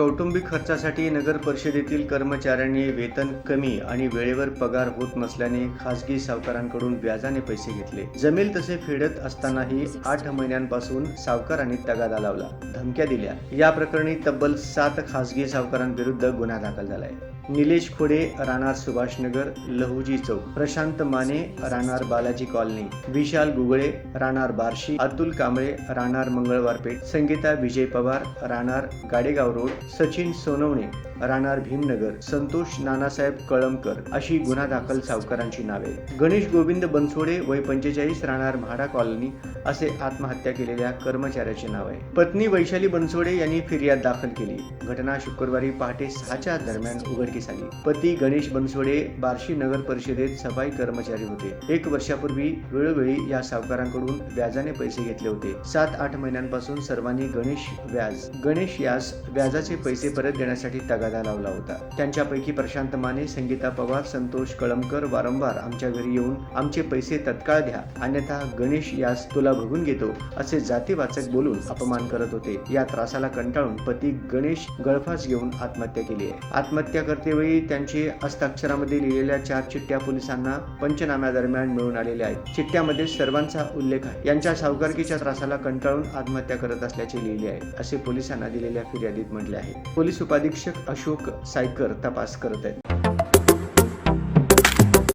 कौटुंबिक खर्चासाठी नगर परिषदेतील कर्मचाऱ्यांनी वेतन कमी आणि वेळेवर पगार होत नसल्याने खासगी सावकारांकडून व्याजाने पैसे घेतले. जमेल तसे फेडत असतानाही आठ महिन्यांपासून सावकारांनी तगादा लावला. धमक्या दिल्या. या प्रकरणी तब्बल सात खासगी सावकारांविरुद्ध गुन्हा दाखल झालाय. निलेश खोडे राहणार सुभाषनगर लहुजी चौक. प्रशांत माने राहणार बालाजी कॉलनी. विशाल गुगळे राहणार बार्शी. अतुल कांबळे राहणार मंगळवार पेठ संगीता विजय पवार राहणार गाडेगाव रोड. Sachin Sonone राहणार भीमनगर संतोष नानासाहेब कळमकर अशी गुन्हा दाखल सावकारांची नावे. गणेश गोविंद बनसोडे वय पंचेचाळीस राहणार म्हाडा कॉलनी असे आत्महत्या केलेल्या कर्मचाऱ्याचे नाव. आहे पत्नी वैशाली बनसोडे यांनी फिर्याद दाखल केली. घटना शुक्रवारी पहाटे सहाच्या दरम्यान उघडकीस आली. पती गणेश बनसोडे बार्शी नगर परिषदेत सफाई कर्मचारी होते. एक वर्षापूर्वी वेळोवेळी या सावकारांकडून व्याजाने पैसे घेतले होते. सात आठ महिन्यांपासून सर्वांनी गणेश व्याज गणेश यास व्याजाचे पैसे परत देण्यासाठी तगादा लावला होता. त्यांच्यापैकी प्रशांत माने संगीता पवार संतोष कळमकर वारंवार आमच्या घरी येऊन आमचे पैसे तत्काळ द्या अन्यथा गणेश यास तुला बघून घेतो असे जातीवाचक बोलून अपमान करत होते. या त्रासाला कंटाळून पती गणेश गळफास घेऊन आत्महत्या केली आहे. आत्महत्या करतेवेळी त्यांचे हस्ताक्षरामध्ये लिहिलेल्या चार चिठ्ठ्या पोलिसांना पंचनाम्यादरम्यान मिळून आलेल्या आहेत. चिठ्ठ्यामध्ये सर्वांचा उल्लेख आहे. यांच्या सावकारकीच्या त्रासाला कंटाळून आत्महत्या करत असल्याचे लिहिले आहे असे पोलिसांना दिलेल्या फिर्यादीत म्हटले आहे. पोलीस उपाधीक्षक अशोक सायकर तपास करत आहेत.